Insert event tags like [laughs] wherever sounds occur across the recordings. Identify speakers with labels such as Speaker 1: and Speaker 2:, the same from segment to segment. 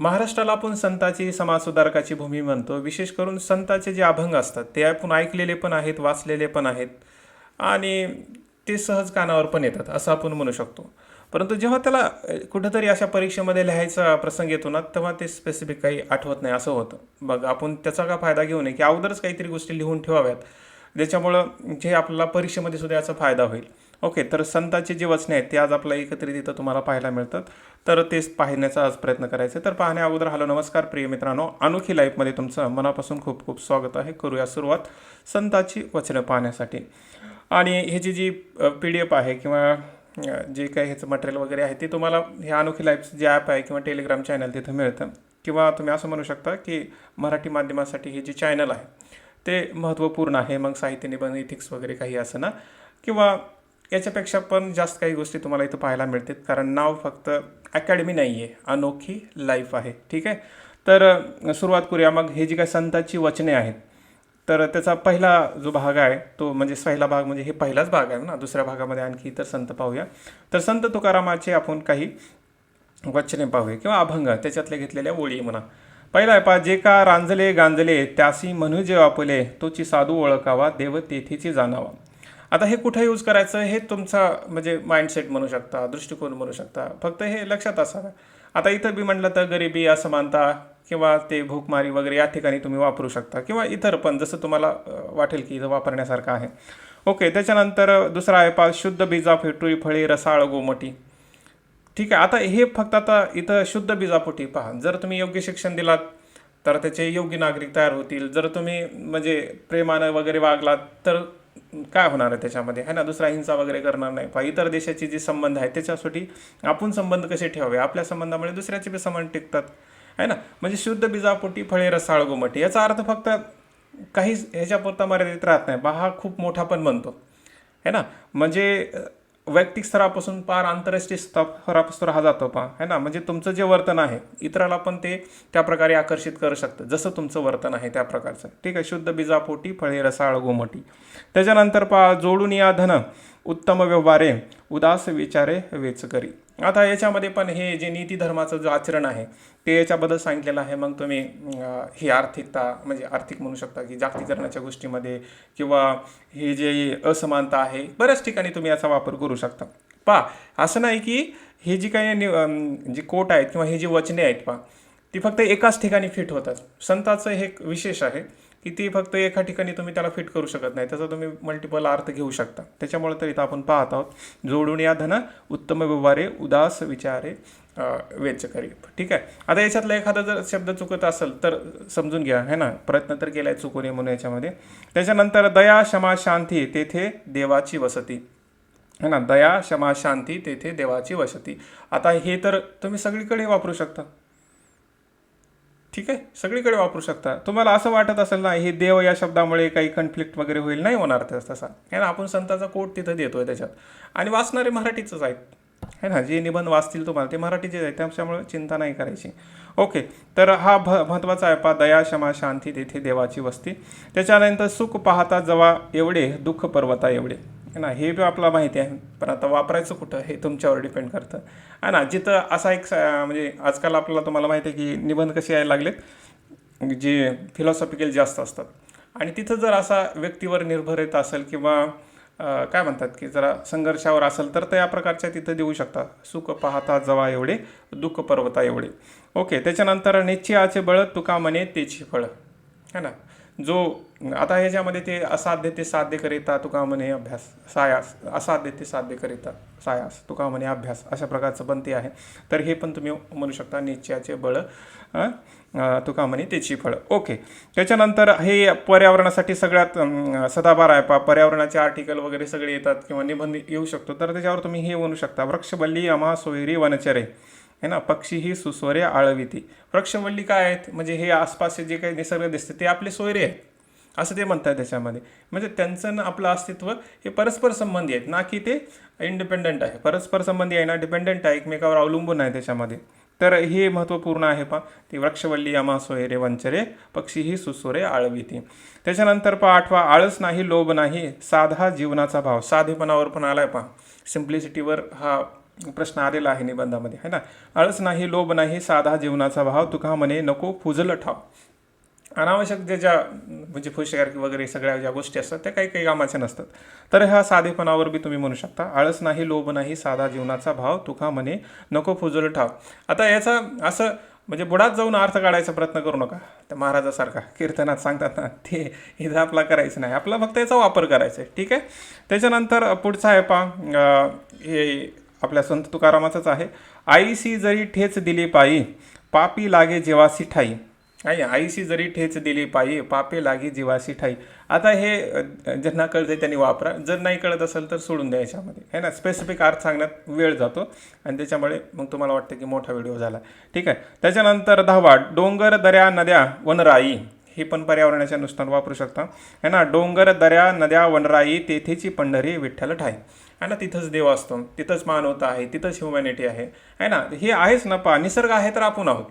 Speaker 1: महाराष्ट्राला आपण संताची समाजसुधारकाची भूमी म्हणतो. विशेष करून संताचे जे अभंग असतात ते आपण ऐकलेले पण आहेत वाचलेले पण आहेत. आणि ते सहज कानावर पण येतात असं आपण म्हणू शकतो. परंतु जेव्हा त्याला कुठंतरी अशा परीक्षेमध्ये लिहायचा प्रसंग येतो ना तेव्हा ते स्पेसिफिक काही आठवत नाही असं होतं. बघ आपण त्याचा का फायदा घेऊ नये की अगोदरच काहीतरी गोष्टी लिहून ठेवाव्यात. ज्याच्यामुळं जे आपल्याला परीक्षेमध्ये सुद्धा याचा फायदा होईल. ओके तर संताचे जे वचने आहेत ते आज आपल्याला एकत्रित इथं तुम्हाला पाहायला मिळतात. तर तेच पाहण्याचा आज प्रयत्न करायचा. आहे. तर पाहण्या अगोदर हॅलो नमस्कार प्रिय मित्रांनो. अनोखी लाईफमध्ये तुमचं मनापासून खूप खूप स्वागत आहे. करूया सुरुवात संताची वचनं पाहण्यासाठी. आणि ह्याची जी पी डी एफ आहे किंवा जे काही ह्याचं मटेरियल वगैरे आहे ते तुम्हाला हे अनोखी लाईफचं जे ॲप आहे किंवा टेलिग्राम चॅनल तिथं मिळतं. किंवा तुम्ही असं म्हणू शकता की मराठी माध्यमासाठी हे जे चॅनल आहे ते महत्त्वपूर्ण आहे. मग साहित्य निबंध इथिक्स वगैरे काही असं ना. किंवा याच्यापेक्षा पण जास्त काही गोष्टी तुम्हाला इथं पाहायला मिळतात कारण नाव फक्त अकॅडमी नाही आहे अनोखी लाईफ आहे. ठीक आहे? तर सुरुवात करूया. मग हे जी काही संतांची वचने आहेत तर त्याचा पहिला जो भाग आहे तो म्हणजे पहिला भाग म्हणजे हे पहिलाच भाग आहे ना? दुसऱ्या भागामध्ये आणखी इतर संत पाहूया. तर संत तुकारामाचे आपण काही वचने पाहूया किंवा अभंग त्याच्यातले घेतलेल्या ओळी म्हणा. पहिला आहे पा जे का रांजले गांजले त्यासी म्हणू जे वापले तोची साधू ओळखावा देव तेथीची जाणावा. आता हे कुठं यूज करायचं हे तुमचा म्हणजे माइंडसेट म्हणू शकता दृष्टिकोन म्हणू शकता. फक्त हे लक्षात असावं. आता इथं बी म्हटलं तर गरिबी असमानता किंवा ते भूकमारी वगैरे या ठिकाणी तुम्ही वापरू शकता. किंवा इतर पण जसं तुम्हाला वाटेल की इथं वापरण्यासारखं आहे. ओके त्याच्यानंतर दुसरा आहे पाच शुद्ध बीजा फेटुरी फळे रसाळ गोमटी. ठीक आहे आता हे फक्त आता इथं शुद्ध बीजापोटी पहा. जर तुम्ही योग्य शिक्षण दिलात तर त्याचे योग्य नागरिक तयार होतील. जर तुम्ही म्हणजे प्रेमानं वगैरे वागलात तर काय होणार आहे त्याच्यामध्ये? है ना? दुसरा हिंसा वगैरे करणार नाही. पहा इतर देशाचे जे संबंध आहेत त्याच्यासाठी आपण संबंध कसे ठेवावे? आपल्या संबंधामुळे दुसऱ्याचे बी संबंध टिकतात. है ना? म्हणजे शुद्ध बीजापोटी फळे रसाळ गोमटी याचा अर्थ फक्त काहीच ह्याच्यापुरता मर्यादित राहत नाही. बा हा खूप मोठा पण बनतो. है ना? म्हणजे वैयक्तिक स्तरापासून पार आंतरराष्ट्रीय स्तरापासून हा जातो पहा. है ना? म्हणजे तुमचं जे वर्तन आहे इतराला पण ते त्या प्रकारे आकर्षित करू शकतं. जसं तुमचं वर्तन आहे त्या प्रकारचं. ठीक आहे? शुद्ध बीजापोटी फळे रसाळ गोमटी. त्याच्यानंतर पहा जोडून या धन. उत्तम व्यवहारे उदास विचारे वेच करी आता याच्यामध्ये पण हे जे नीती धर्माचं जे आचरण आहे ते याच्याबद्दल सांगितलेलं आहे. मग तुम्ही ही आर्थिकता म्हणजे आर्थिक म्हणू शकता की जागतिकरणाच्या गोष्टीमध्ये किंवा हे जे असमानता आहे बऱ्याच ठिकाणी तुम्ही याचा वापर करू शकता. पहा असं नाही की हे जी काही नि- जी कोट आहेत किंवा हे जी वचने आहेत पहा ती फक्त एकाच ठिकाणी फिट होतात. संताचं हे एक विशेष आहे. की ती फक्त एका ठिकाणी तुम्ही त्याला फिट करू शकत नाही. त्याचा तुम्ही मल्टिपल अर्थ घेऊ शकता. त्याच्यामुळे तर इथं आपण पाहत आहोत जोडून या धन उत्तम व्यवहारे उदास विचारे वेच वेचकरी ठीक आहे? आता याच्यातला एखादा जर शब्द चुकत असेल तर समजून घ्या है ना? प्रयत्न तर केलाय चुकू नये म्हणून याच्यामध्ये. त्याच्यानंतर दया क्षमा शांती तेथे देवाची वसती. है ना? दया क्षमा शांती तेथे देवाची वसती. आता हे तर तुम्ही सगळीकडे वापरू शकता. ठीक आहे? सगळीकडे वापरू शकता. तुम्हाला असं वाटत असेल ना हे देव या शब्दामुळे काही कन्फ्लिक्ट वगैरे होईल? नाही होणार तस- तसा. है ना? आपण संताचा कोट तिथं देतोय त्याच्यात. आणि वाचणारे मराठीचंच आहेत. है ना? जे निबंध वाचतील तुम्हाला ते मराठीचे आहेत. त्याच्यामुळे चिंता नाही करायची. ओके. तर हा भ महत्त्वाचा आहे पा दया क्षमा शांती तेथे देवाची वस्ती. त्याच्यानंतर सुख पाहता जवा एवढे दुःख पर्वता एवढे. ना? हे बी आपल्याला माहिती आहे. पण आता वापरायचं कुठं? हे तुमच्यावर डिपेंड करतं. आहे ना? जिथं असा एक म्हणजे आजकाल आपल्याला तुम्हाला माहिती आहे की निबंध कसे यायला लागलेत? जे फिलॉसॉफिकल जास्त असतात. आणि तिथं जर असा व्यक्तीवर निर्भर येत असेल किंवा काय म्हणतात की जरा संघर्षावर असेल तर त्या प्रकारच्या तिथं देऊ शकता. सुख पाहता जवा एवढे दुःख पर्वता एवढे. ओके. त्याच्यानंतर निश्चयाचे बळ तुका म्हणे तेची फळ. है ना? जो आता ह्याच्यामध्ये ते असाध्य ते साध्य करिता तुका म्हणे अभ्यास सायास असाध्य ते साध्य करिता सायास तुका म्हणे अभ्यास अशा प्रकारचं पण ते आहे. तर हे पण तुम्ही म्हणू शकता निश्चयाचे बळ तुका म्हणे त्याची फळ. ओके. त्याच्यानंतर हे पर्यावरणासाठी सगळ्यात सदाबार आहे. पा पर्यावरणाचे आर्टिकल वगैरे सगळे येतात किंवा निबंध येऊ शकतो. तर त्याच्यावर तुम्ही हे म्हणू शकता. वृक्षबल्ली अमा सोयरी वनचरे. हे ना? पक्षी ही सुस्वरे आळविती. वृक्षवल्ली काय आहेत म्हणजे हे आसपासचे जे काही निसर्ग दिसते ते आपले सोयरे आहेत. असं ते म्हणतात त्याच्यामध्ये. म्हणजे त्यांचं ना आपलं अस्तित्व हे परस्पर संबंधी आहेत. ना की ते इंडिपेंडंट आहे. परस्पर संबंधी आहे ना डिपेंडंट आहे एकमेकावर अवलंबून आहे त्याच्यामध्ये. तर हे महत्त्वपूर्ण आहे पा ती वृक्षवल्ली यमा सोयरे वंचरे पक्षी ही सुसोरे आळविती. त्याच्यानंतर पा आठवा आळस नाही लोभ नाही साधा जीवनाचा भाव. साधेपणावर पण आला आहे पा सिम्प्लिसिटीवर हा प्रश्न आलेला आहे निबंधामध्ये है ना? आळस नाही लोभ नाही साधा जीवनाचा भाव तुका म्हणे नको फुजलं ठाव. अनावश्यक जे ज्या म्हणजे फुशकार वगैरे सगळ्या ज्या गोष्टी असतात त्या काही काही कामाच्या नसतात. तर ह्या साधेपणावर बी तुम्ही म्हणू शकता. आळस नाही लोभ नाही साधा जीवनाचा भाव तुका म्हणे नको फुजल ठाव. आता याचा असं म्हणजे बुडात जाऊन अर्थ काढायचा प्रयत्न करू नका. त्या महाराजासारखा कीर्तनात सांगतात ना ते इथं आपला करायचं नाही. आपला फक्त याचा वापर करायचा आहे. ठीक आहे? त्याच्यानंतर पुढचा आहे पा हे आपल्या संत तुकारामाचंच आहे. आईसी जरी ठेच दिली पायी पापी लागे जेवासी ठाई. आई आईशी जरी ठेच दिली पायी पापे लागी जीवासी ठाई. आता हे ज्यांना कळते त्यांनी वापरा. जर नाही कळत असेल तर सोडून द्या याच्यामध्ये. है ना? स्पेसिफिक अर्थ सांगण्यात वेळ जातो. आणि त्याच्यामुळे मग तुम्हाला वाटतं की मोठा व्हिडिओ झाला. ठीक आहे? त्याच्यानंतर दहावा डोंगर दऱ्या नद्या वनराई. हे पण पर्यावरणाच्या नुसतान वापरू शकता. है ना? डोंगर दऱ्या नद्या वनराई तेथेची पंढरी विठ्ठल ठाई. आहे ना? तिथंच देव असतो. तिथंच मानवता आहे. तिथंच ह्युमॅनिटी आहे. है ना? हे आहेच ना पा निसर्ग आहे तर आपण आहोत.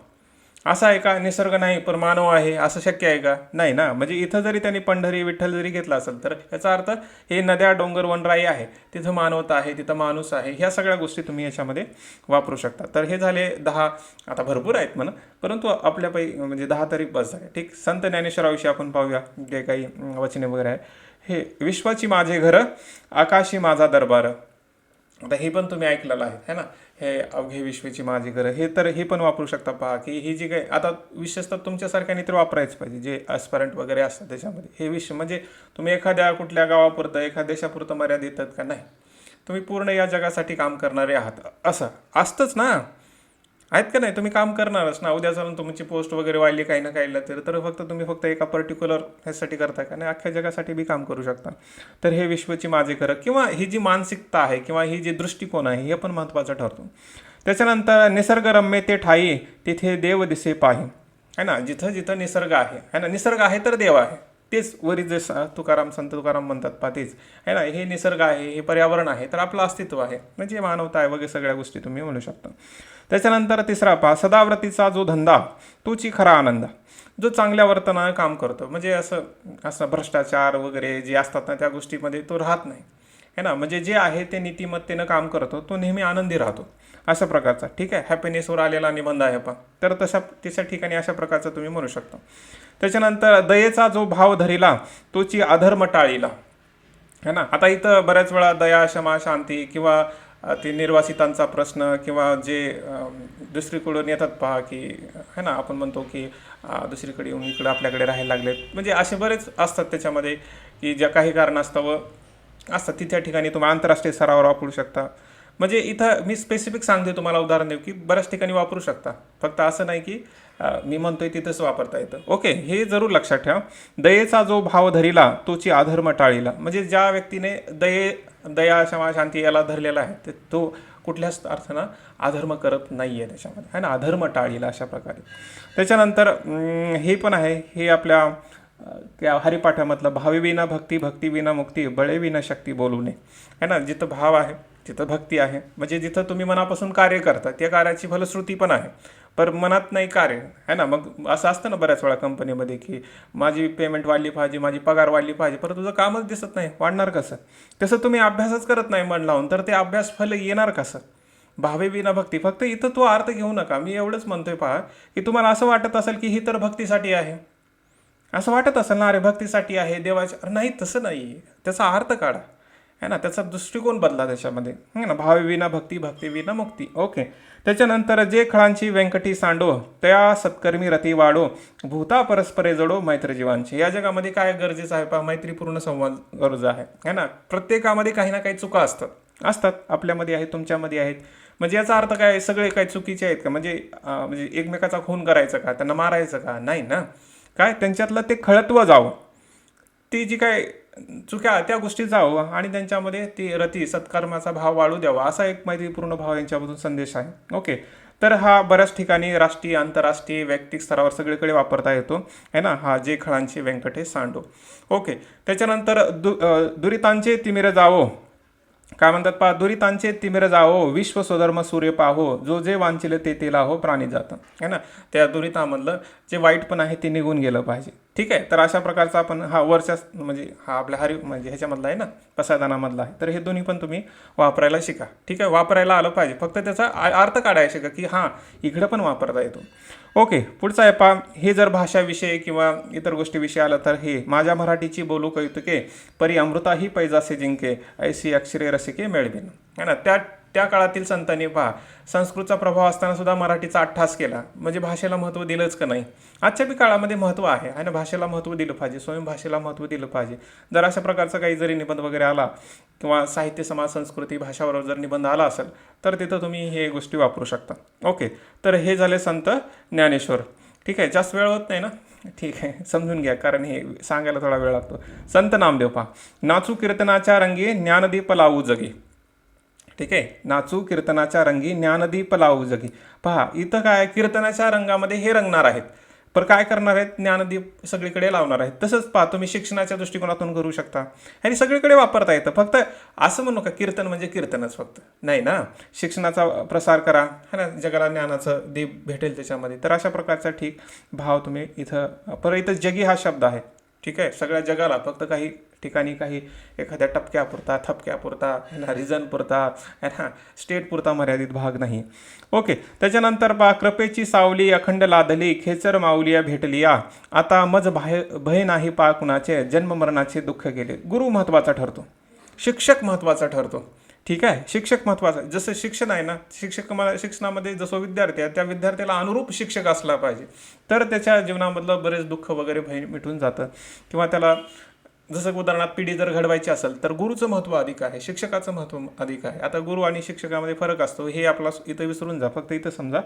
Speaker 1: असं आहे का? निसर्ग नाही पण मानव आहे. असं शक्य आहे का? नाही ना? म्हणजे इथं जरी त्यांनी पंढरी विठ्ठल जरी घेतला असेल तर याचा अर्थ हे नद्या डोंगर वनराई आहे. तिथं मानवता आहे तिथं माणूस आहे. ह्या सगळ्या गोष्टी तुम्ही याच्यामध्ये वापरू शकता. तर हे झाले दहा. आता भरपूर आहेत म्हणा. परंतु आपल्यापैकी म्हणजे दहा तरी बस झाले. ठीक? संत ज्ञानेश्वराविषयी आपण पाहूया. जे काही वचने वगैरे आहे हे विश्वाची माझे घरं आकाशी माझा दरबार. आता हे पण तुम्ही ऐकलेलं आहे है ना? हे अवघे विश्वाची माझी घरं हे तर हे पण वापरू शकता. पहा की ही जी काही आता विशेषतः तुमच्यासारख्याने तर वापरायच पाहिजे जे अस्परंट वगैरे असतात त्याच्यामध्ये. हे विश्व म्हणजे तुम्ही एखाद्या कुठल्या गावापुरतं एखाद्या देशापुरतं मर्यादित आहेत का? नाही. तुम्ही पूर्ण या जगासाठी काम करणारे आहात. असं. असतंच ना. आहेत का नाही? तुम्ही काम करणारच ना. उद्या चालून तुमची पोस्ट वगैरे वाढली काही ना काही तर तर फक्त तुम्ही फक्त एका पर्टिक्युलर ह्यासाठी करताय का? नाही अख्ख्या जगासाठी बी काम करू शकता. तर हे विश्वची माझे खरं किंवा ही जी मानसिकता आहे किंवा ही जी दृष्टिकोन आहे हे पण महत्त्वाचं ठरतो. त्याच्यानंतर निसर्गरम्य ते ठाई तिथे देव दिसे पाही. है ना? जिथं जिथं निसर्ग आहे. है ना? निसर्ग आहे तर देव आहे. तेच वरी जे तुकाराम संत तुकाराम म्हणतात पा तेच. है ना? हे निसर्ग आहे हे पर्यावरण आहे तर आपलं अस्तित्व आहे. म्हणजे मानवता आहे वगैरे सगळ्या गोष्टी तुम्ही म्हणू शकता. त्याच्यानंतर तिसरा पहा सदाव्रतीचा जो धंदा तोची खरा आनंद. जो चांगल्या वर्तनानं काम करतो. म्हणजे असं असं भ्रष्टाचार वगैरे जे असतात ना त्या गोष्टीमध्ये तो राहत नाही. है ना? म्हणजे जे आहे ते नीतिमत्तेनं काम करतो तो नेहमी आनंदी राहतो. अशा प्रकारचा. ठीक आहे? हॅपीनेसवर आलेला निबंध आहे पण. तर तशा त्याच्या ठिकाणी अशा प्रकारचं तुम्ही म्हणू शकता. त्याच्यानंतर दयेचा जो भाव धरिला तोची अधर्म टाळीला है ना? आता इथं बऱ्याच वेळा दया क्षमा शांती किंवा ते निर्वासितांचा प्रश्न किंवा जे दुसरीकडून येतात पहा की है ना आपण म्हणतो की दुसरीकडे येऊन इकडं आपल्याकडे राहायला लागलेत. म्हणजे असे बरेच असतात त्याच्यामध्ये की ज्या काही कारणास्तव असतात तिथ्या ठिकाणी तुम्ही आंतरराष्ट्रीय स्तरावर वापरू शकता. म्हणजे इथं मी स्पेसिफिक सांगते तुम्हाला उदाहरण देऊ की बऱ्याच ठिकाणी वापरू शकता. फक्त असं नाही की मी म्हणतोय तिथंच वापरता येतं. ओके हे जरूर लक्षात ठेवा. दयेचा जो भाव धरिला तोची अधर्म टाळीला. म्हणजे ज्या व्यक्तीने दये दया क्षमा शांती याला धरलेला आहे ते तो कुठल्याच अर्थानं अधर्म करत नाही आहे त्याच्यामध्ये. है ना? अधर्म टाळीला अशा प्रकारे. त्याच्यानंतर हे पण आहे. हे आपल्या त्या हरिपाठामधलं भावीविना भक्ती भक्तीविना मुक्ती बळेविना शक्ती बोलू नये. है ना? जिथं भाव आहे तिथं भक्ती आहे. म्हणजे जिथं तुम्ही मनापासून कार्य करता त्या कार्याची फलश्रुती पण आहे. पर मनात नाही कार्य है ना? मग असं असतं ना बऱ्याच वेळा कंपनीमध्ये की माझी पेमेंट वाढली पाहिजे माझी पगार वाढली पाहिजे परत तुझं कामच दिसत नाही वाढणार कसं? तसं तुम्ही अभ्यासच करत नाही मन लावून तर ते अभ्यास फल येणार कसं? भावे विना भक्ती. फक्त इथं तो अर्थ घेऊ नका. मी एवढंच म्हणतोय पहा की तुम्हाला असं वाटत असेल की ही तर भक्तीसाठी आहे. असं वाटत असेल ना अरे भक्तीसाठी आहे देवाच्या नाही तसं नाही. त्याचा अर्थ काढा. है ना? त्याचा दृष्टिकोन बदला त्याच्यामध्ये. है ना? भावे विना भक्ती भक्तीविना मुक्ती. ओके त्याच्यानंतर जे खळांची व्यंकटी सांडो त्या सत्कर्मी रती वाढो भूता परस्परे जडो मैत्र जीवांचे या जगामध्ये काय गरजेचं आहे पहा? मैत्रीपूर्ण संवाद गरज आहे. है ना? प्रत्येकामध्ये काही ना काही चुका असतात. असतात. आपल्यामध्ये आहेत तुमच्यामध्ये आहेत. म्हणजे याचा अर्थ काय? सगळे काय चुकीचे आहेत का? म्हणजे म्हणजे एकमेकाचा खून करायचं का? त्यांना मारायचं का? नाही ना. काय? त्यांच्यातलं ते खळत्व जावं. ती जी काय चुक्या त्या गोष्टी जावं आणि त्यांच्यामध्ये ती रती सत्कर्माचा भाव वाढू द्यावा असा एक मैत्रीपूर्ण भाव यांच्यामधून संदेश आहे. ओके. तर हा बऱ्याच ठिकाणी राष्ट्रीय आंतरराष्ट्रीय वैयक्तिक स्तरावर सगळीकडे वापरता येतो. आहे ना? हा जे खळांचे व्यंकटेश सांडो. ओके. त्याच्यानंतर दु दुरितांचे तिमिर जावो. काय म्हणतात पा दुरितांचे तिमिर जाओ विश्व स्वधर्म सूर्य पाहो जो जे वांचिले ते तेला हो प्राणी जातं. है ना? त्या दुरितामधलं जे वाईट पण आहे ते निघून गेलं पाहिजे. ठीक आहे? तर अशा प्रकारचा आपण हा वरच्या म्हणजे हा आपल्या हरी म्हणजे ह्याच्यामधला आहे ना? पसायदानामधला आहे. तर हे दोन्ही पण तुम्ही वापरायला शिका. ठीक आहे? वापरायला आलं पाहिजे. फक्त त्याचा अर्थ काढायला शिका की हां इकडं पण वापरता येतो. ओके पुढचा आहे पा हे जर भाषाविषयी किंवा इतर गोष्टीविषयी आलं तर हे माझ्या मराठीची बोलू कौतुके परी अमृताही पैजासे जिंके ऐसी अक्षरे रसिके मेळवीन. है ना? त्या त्या काळातील संतांनी पहा संस्कृतचा प्रभाव असताना सुद्धा मराठीचा अठ्ठास केला. म्हणजे भाषेला महत्त्व दिलंच का नाही? आजच्या बी काळामध्ये महत्त्व आहे आणि भाषेला महत्त्व दिलं पाहिजे. स्वयं भाषेला महत्त्व दिलं पाहिजे. जर अशा प्रकारचा काही जरी निबंध वगैरे आला किंवा साहित्य समाज संस्कृती भाषावर जर निबंध आला असेल तर तिथं तुम्ही हे गोष्टी वापरू शकता. ओके तर हे झाले संत ज्ञानेश्वर. ठीक आहे जास्त वेळ होत नाही ना? ठीक आहे समजून घ्या कारण हे सांगायला थोडा वेळ लागतो. संत नामदेव पहा. नाचू कीर्तनाच्या रंगी ज्ञानदीप लावू जगी. ठीक आहे. नाचू कीर्तनाच्या रंगी ज्ञानदीप लावू जगी. पहा इथं काय कीर्तनाच्या रंगामध्ये हे रंगणार आहेत. पर काय करणार आहेत? ज्ञानदीप सगळीकडे लावणार आहेत. तसंच पहा तुम्ही शिक्षणाच्या दृष्टिकोनातून करू शकता. आणि सगळीकडे वापरता येतं. फक्त असं म्हणू का कीर्तन म्हणजे कीर्तनच फक्त. नाही ना? शिक्षणाचा प्रसार करा. है ना? जगाला ज्ञानाचं दीप भेटेल त्याच्यामध्ये. तर अशा प्रकारचा ठीक भाव तुम्ही इथं पर इथं जगी हा शब्द आहे. ठीक आहे? सगळ्या जगाला फक्त काही ठिकाणी काही एखाद्या टपक्यापुरता थपक्यापुरता है ना रिझनपुरता है ना स्टेटपुरता मर्यादित भाग नाही. ओके त्याच्यानंतर बा कृपेची सावली अखंड लादली खेचर माऊलिया भेटलिया. आता मज भाय भय नाही पा कुणाचे जन्ममरणाचे दुःख गेले. गुरु महत्त्वाचा ठरतो. शिक्षक महत्त्वाचा ठरतो. ठीक आहे? शिक्षक महत्त्वाचा आहे. जसं शिक्षण आहे ना शिक्षक मला शिक्षणामध्ये जसं विद्यार्थी आहे त्या विद्यार्थ्याला अनुरूप शिक्षक असला पाहिजे. तर त्याच्या जीवनामधलं बरेच दुःख वगैरे भय मिटून जातं. किंवा त्याला जसं की उदाहरणार्थ पिढी जर घडवायची असेल तर गुरुचं महत्त्व अधिक आहे शिक्षकाचं महत्त्व अधिक आहे. आता गुरु आणि शिक्षकामध्ये फरक असतो हे आपला इथं विसरून जा. फक्त इथं समजा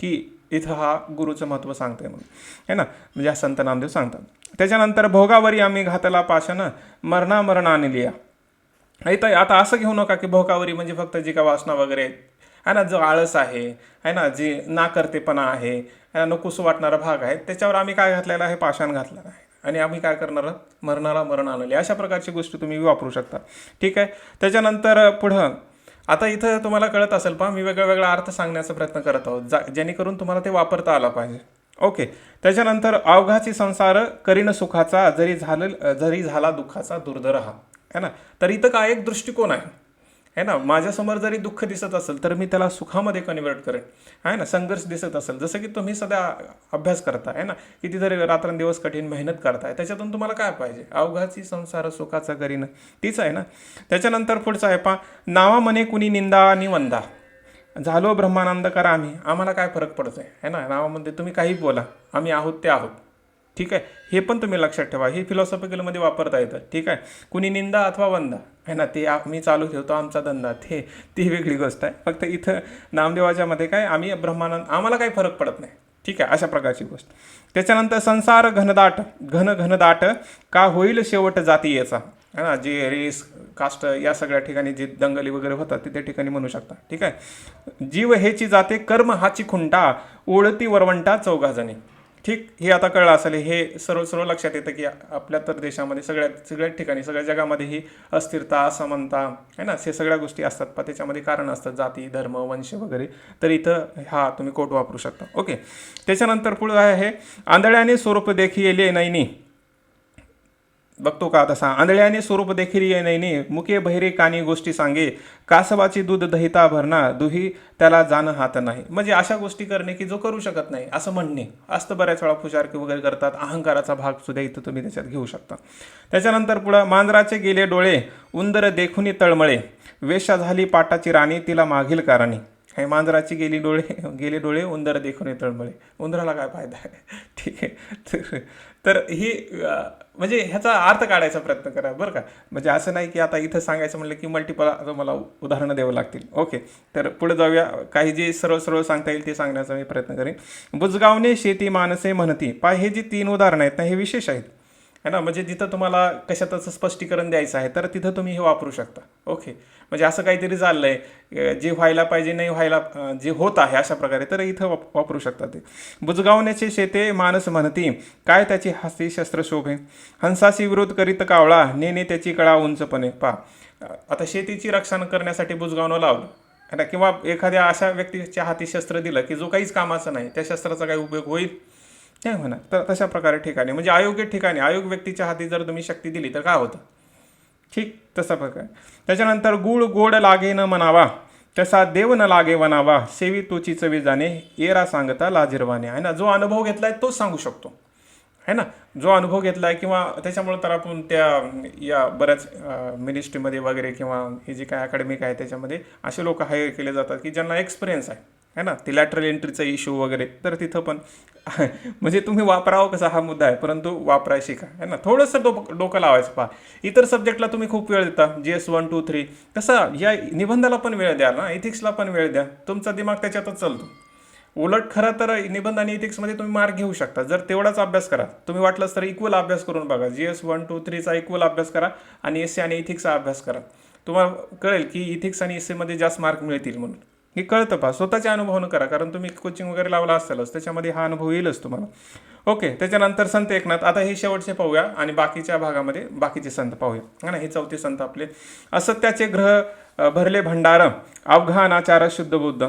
Speaker 1: की इथं हा गुरुचं महत्त्व सांगते म्हणून. है ना? म्हणजे हा संत नामदेव सांगतात. त्याच्यानंतर भोगावरी आम्ही घातला पाशानं मरणा मरण आणलिया इथं आता असं घेऊ नका की भोगावरी म्हणजे फक्त जी का वासना वगैरे आहेत. है ना? जो आळस आहे है ना? जी नाकर्तेपणा आहे है ना? वाटणारा भाग आहे. त्याच्यावर आम्ही काय घातलेला आहे? पाषाण घातलेलं आहे. आणि आम्ही काय करणार आहोत? मरणाला मरण आणले अशा प्रकारची गोष्टी तुम्ही वापरू शकता. ठीक आहे? त्याच्यानंतर पुढं आता इथं तुम्हाला कळत असेल पहा मी वेगळा वेगळा अर्थ सांगण्याचा प्रयत्न करत आहोत जा जेणेकरून तुम्हाला ते वापरता आला पाहिजे. ओके. त्याच्यानंतर अवघाची संसार करीन सुखाचा जरी झालं जरी झाला दुःखाचा दुर्धर हा. है ना? तर इथं काय? एक दृष्टिकोन आहे. आहे ना? माझ्यासमोर जरी दुःख दिसत असेल तर मी त्याला सुखामध्ये कन्वर्ट करेन. आहे ना? संघर्ष दिसत असेल जसं की तुम्ही सध्या अभ्यास करता आहे ना? किती जरी रात्रंदिवस कठीण मेहनत करताय त्याच्यातून तुम्हाला काय पाहिजे? अवघाची संसार सुखाचा करीन. तीच आहे ना? त्याच्यानंतर पुढचं आहे पा नावा मने कुणी निंदा आणि वंदा. झालो ब्रह्मानंद करा आम्ही आम्हाला काय फरक पडतो आहे ना? नावामध्ये तुम्ही काही बोला. आम्ही आहोत ते आहोत. ठीक आहे? हे पण तुम्ही लक्षात ठेवा. हे फिलॉसॉफिकलमध्ये वापरता येतं. ठीक आहे? कुणी निंदा अथवा वंदा? आहे ना? ते आम्ही चालू ठेवतो आमचा धंदा. ते ती वेगळी गोष्ट आहे. फक्त इथं नामदेवाच्या मध्ये काय आम्ही ब्रह्मानंद आम्हाला काही फरक पडत नाही. ठीक आहे? अशा प्रकारची गोष्ट. त्याच्यानंतर संसार घनदाट घन घनदाट का होईल शेवट जातीयेचा है ना? जे रेस कास्ट या सगळ्या ठिकाणी जे दंगली वगैरे होतात ते त्या ठिकाणी म्हणू शकता. ठीक आहे? जीव हेची जाते कर्म हाची खुंटा ओळती वरवंटा चौघाजणी. ठीक हे आता कळलं असेल हे सर्व सर्व लक्षात येतं की आपल्या तर देशामध्ये सगळ्यात सगळ्या ठिकाणी सगळ्या जगामध्ये ही अस्थिरता असमानता आहे ना हे सगळ्या गोष्टी असतात. पण त्याच्यामध्ये कारण असतात जाती धर्म वंश वगैरे. तर इथं हा तुम्ही कोट वापरू शकता. ओके त्याच्यानंतर पुढं आहे आंधळ्याने स्वरूप देखी येले नाही बघतो का तसा. आंधळ्याने स्वरूप देखील ये नैनी मुके बहिरे कानी गोष्टी सांगे कासवाची दूध दहिता भरणा दुही त्याला जाणं हात नाही. म्हणजे अशा गोष्टी करणे की जो करू शकत नाही असं म्हणणे. असतं बऱ्याच वेळा फुशारकी वगैरे करतात अहंकाराचा भाग सुद्धा इथं तुम्ही त्याच्यात घेऊ शकता. त्याच्यानंतर पुढं मांजराचे गेले डोळे उंदर देखुनी तळमळे. वेशा झाली पाटाची राणी तिला मागील कारणी. हे मांजराची गेली डोळे गेले डोळे उंदर देखून तळमळे. उंदराला काय फायदा आहे? [laughs] ठीक आहे. तर तर ही म्हणजे ह्याचा अर्थ काढायचा प्रयत्न करा बरं का. म्हणजे असं नाही की आता इथं सांगायचं म्हणलं की मल्टिपल मला उदाहरणं द्यावं लागतील. ओके तर पुढे जाऊया. काही जे सरळ सरळ सांगता येईल ते सांगण्याचा मी प्रयत्न करेन. बुजगावने शेती माणसे म्हणती. पा हे जी तीन उदाहरणं आहेत ना हे विशेष आहेत. है ना? म्हणजे जिथं तुम्हाला कशाचं स्पष्टीकरण द्यायचं आहे तर तिथं तुम्ही हे वापरू शकता. ओके म्हणजे असं काहीतरी चाललं आहे जे व्हायला पाहिजे नाही व्हायला जे होत आहे अशा प्रकारे तर इथं वाप वापरू शकता ते. बुजगावण्याचे शेते मानस म्हणती काय त्याची हस्ती शस्त्र शोभे? हंसाशी विरोध करीत कावळा नेने त्याची कळा उंचपणे. पा आता शेतीची रक्षण करण्यासाठी बुजगावणं लावलं. है ना? किंवा एखाद्या अशा व्यक्तीच्या हाती शस्त्र दिलं की जो काहीच कामाचं नाही त्या शस्त्राचा काही उपयोग होईल? नाही होणार. तर तशा प्रकारे ठिकाणी म्हणजे अयोग्य ठिकाणी अयोग्य व्यक्तीच्या हाती जर तुम्ही शक्ती दिली तर काय होतं? ठीक तसा प्रकार. त्याच्यानंतर गुळ गोड लागे न म्हणावा तसा देव न लागे वनावा सेवी तोची चवी जाणे येरा सांगता लाजिरवाने आहे ना? जो अनुभव घेतलाय तोच सांगू शकतो. है ना? जो अनुभव घेतलाय किंवा त्याच्यामुळे तर आपण त्या या बऱ्याच मिनिस्ट्रीमध्ये वगैरे किंवा हे जे काय अकॅडमिक आहे त्याच्यामध्ये असे लोक हायर केले जातात की ज्यांना एक्सपिरियन्स आहे. है ना? ते लॅटरल एंट्रीचा इश्यू वगैरे. तर तिथं पण म्हणजे तुम्ही वापरावं कसा हा मुद्दा आहे परंतु वापराय शिका है ना? थोडंसं डोकं डोकं लावायचं पहा. इतर सब्जेक्टला तुम्ही खूप वेळ देता. G S one two three तसं या निबंधाला पण वेळ द्या ना. इथिक्सला पण वेळ द्या. तुमचा दिमाग त्याच्यातच चालतो. उलट खरं तर निबंध आणि इथिक्समध्ये तुम्ही मार्क घेऊ शकता. जर तेवढाच अभ्यास करा. तुम्ही वाटलंच तर इक्वल अभ्यास करून बघा. जी एस वन टू थ्रीचा इक्वल अभ्यास करा आणि एस सी आणि इथिक्सचा अभ्यास करा. तुम्हाला कळेल की इथिक्स आणि एस सीमध्ये जास्त मार्क मिळतील म्हणून. हे कळतं पहा. स्वतःच्या अनुभवानं करा कारण तुम्ही कोचिंग वगैरे लावला असेलच त्याच्यामध्ये हा अनुभव येईलच तुम्हाला. ओके त्याच्यानंतर संत एकनाथ. आता हे शेवटचे पाहूया आणि बाकीच्या भागामध्ये बाकीचे संत पाहूया. है ना हे चौथे संत आपले. असत्याचे ग्रह भरले भंडार अवघा आचार शुद्ध बुद्ध.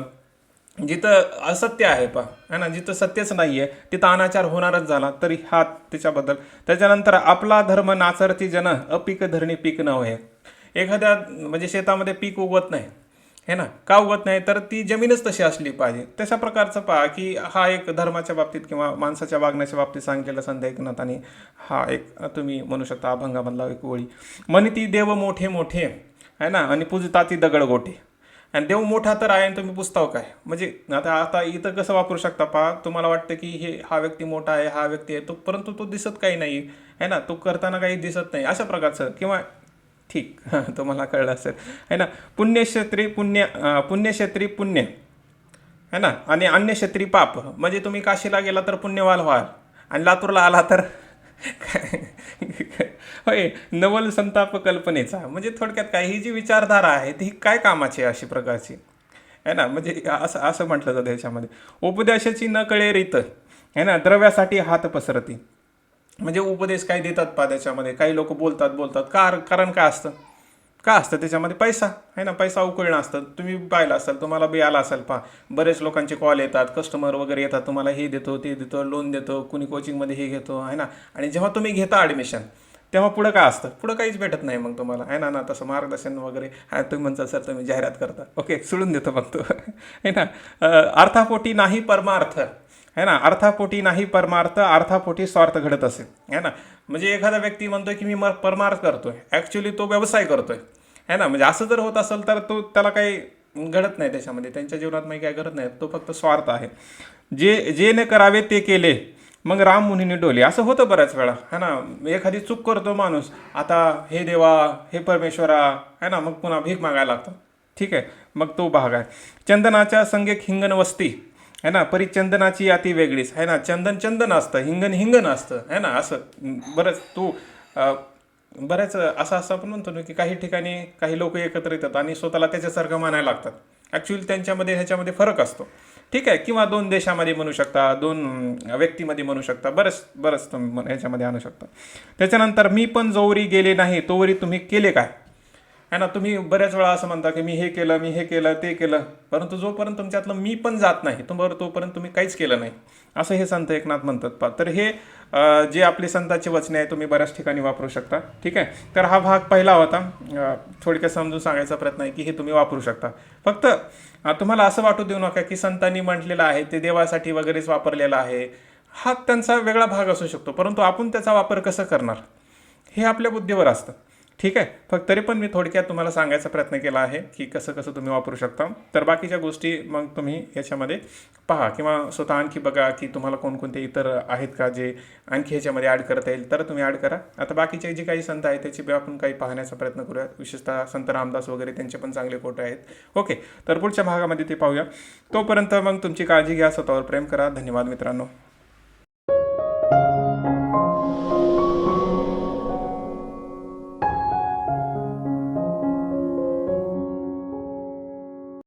Speaker 1: जिथं असत्य आहे पा है ना जिथं सत्यच नाही आहे तिथं अनाचार होणारच झाला तरी हा त्याच्याबद्दल. त्याच्यानंतर आपला धर्म नाचरती जन अपिक धरणी पीक न होय. एखाद्या म्हणजे शेतामध्ये पीक उगवत नाही. हे ना? का उगवत नाही? तर ती जमीनच तशी असली पाहिजे. तशा प्रकारचं पहा की हा एक धर्माच्या बाबतीत किंवा माणसाच्या वागण्याच्या बाबतीत सांगितलेला संत एकनाथ आणि हा एक तुम्ही म्हणू शकता अभंगामधला एक ओळी. म्हणे ती देव मोठे मोठे आहे ना? आणि पूजता ती दगड गोटे. आणि देव मोठा तर आहे आणि तुम्ही पुस्तव काय? म्हणजे आता आता इथं कसं वापरू शकता पहा? तुम्हाला वाटतं की हे हा व्यक्ती मोठा आहे हा व्यक्ती आहे तो परंतु तो दिसत काही नाही आहे ना? तो करताना काही दिसत नाही अशा प्रकारचं. किंवा ठीक [laughs] तुम्हाला कळलं असेल. है ना? पुण्यक्षेत्री पुण्य पुण्यक्षेत्री पुण्य है ना? आणि अन्य क्षेत्री पाप. म्हणजे तुम्ही काशीला गेला तर पुण्यवाल व्हाल. आणि लातूरला आला तर [laughs] होय नवल संताप कल्पनेचा. म्हणजे थोडक्यात काय ही जी विचारधारा आहे ती काय कामाची आहे अशी प्रकारची? है ना? म्हणजे असं असं म्हटलं जातं याच्यामध्ये. उपदेशाची न कळे रीत है ना? द्रव्यासाठी हात पसरती. म्हणजे उपदेश काय देतात पा त्याच्यामध्ये काही लोक बोलतात बोलतात. कार कारण काय असतं? का असतं? त्याच्यामध्ये पैसा. आहे ना? पैसा उकळणं असतं. तुम्ही पाहिलं असाल तुम्हाला बी आला असाल पहा. बरेच लोकांचे कॉल येतात. कस्टमर वगैरे येतात. तुम्हाला हे देतो ते देतो लोन देतो कुणी कोचिंगमध्ये हे घेतो आहे ना? आणि जेव्हा तुम्ही घेता ॲडमिशन तेव्हा पुढं काय असतं? पुढं काहीच भेटत नाही मग तुम्हाला. आहे ना ना? तसं मार्गदर्शन वगैरे. हा तुम्ही म्हणता सर तुम्ही जाहिरात करता. ओके सोडून देतो मग तो आहे ना अर्थापोटी नाही परमार्थ. है ना? अर्थापोटी नाही परमार्थ अर्थापोटी स्वार्थ घडत असेल. है ना? म्हणजे एखादा व्यक्ती म्हणतोय की मी म परमार्थ करतोय. ॲक्च्युली तो व्यवसाय करतोय. है ना? म्हणजे असं जर होत असेल तर तो त्याला काही घडत नाही त्याच्यामध्ये. त्यांच्या जीवनात म्हणजे काही काय घडत नाही. तो फक्त स्वार्थ आहे. जे जे ने करावे ते केले मग राम मुनीने डोले. असं होतं बऱ्याच वेळा. है ना? एखादी चूक करतो माणूस. आता हे देवा हे परमेश्वरा है ना? मग पुन्हा भीक मागायला लागतो. ठीक आहे? मग तो भाग आहे. चंदनाच्या संगेक हिंगण वस्ती है ना? परिचंदनाची अति वेगळीच. है ना? चंदन चंदन असतं हिंगण हिंगण असतं. है ना? असं. बरंच तू बऱ्याच असं असं आपण म्हणतो ना की काही ठिकाणी काही लोक एकत्र येतात आणि स्वतःला त्याच्यासारखं मानायला लागतात. ॲक्च्युली त्यांच्यामध्ये ह्याच्यामध्ये फरक असतो. ठीक आहे? किंवा दोन देशामध्ये म्हणू शकता दोन व्यक्तीमध्ये म्हणू शकता. बरंच बरंच तुम्ही ह्याच्यामध्ये आणू शकता. त्याच्यानंतर मी पण जोवरी गेले नाही तोवरी तुम्ही केले काय? है ना तुम्ही बऱ्याच वेळा असं म्हणता की मी हे केलं मी हे केलं ते केलं. परंतु जोपर्यंत तुमच्यातलं मी पण जात नाही तुम्हाला तोपर्यंत तुम्ही काहीच केलं नाही. असं हे संत एकनाथ म्हणतात पा तर हे जे आपले संतांचे वचने आहे तुम्ही बऱ्याच ठिकाणी वापरू शकता. ठीक आहे? तर हा भाग पहिला होता. थोडक्यात समजून सांगायचा प्रयत्न आहे की हे तुम्ही वापरू शकता. फक्त तुम्हाला असं वाटू देऊ नका की संतांनी म्हटलेलं आहे ते देवासाठी वगैरेच वापरलेलं आहे. हा त्यांचा वेगळा भाग असू शकतो. परंतु आपण त्याचा वापर कसं करणार? हे आपल्या बुद्धीवर असतं. ठीक आहे. फक्त तरी पण मी थोडक्यात तुम्हाला सांगायचा प्रयत्न केला आहे की कसं कसं तुम्ही वापरू शकता. तर बाकीच्या गोष्टी मग तुम्ही याच्यामध्ये पहा किंवा स्वतः आणखी बघा की तुम्हाला कोणकोणते इतर आहेत का जे आणखी ह्याच्यामध्ये ॲड करता येईल तर तुम्ही ॲड करा. आता बाकीचे जे काही संत आहेत त्याची बी आपण काही पाहण्याचा प्रयत्न करूयात. विशेषतः संत रामदास वगैरे त्यांचे पण चांगले फोटो आहेत. ओके. तर पुढच्या भागामध्ये ते पाहूया. तोपर्यंत मग तुमची काळजी घ्या स्वतःवर प्रेम करा. धन्यवाद मित्रांनो.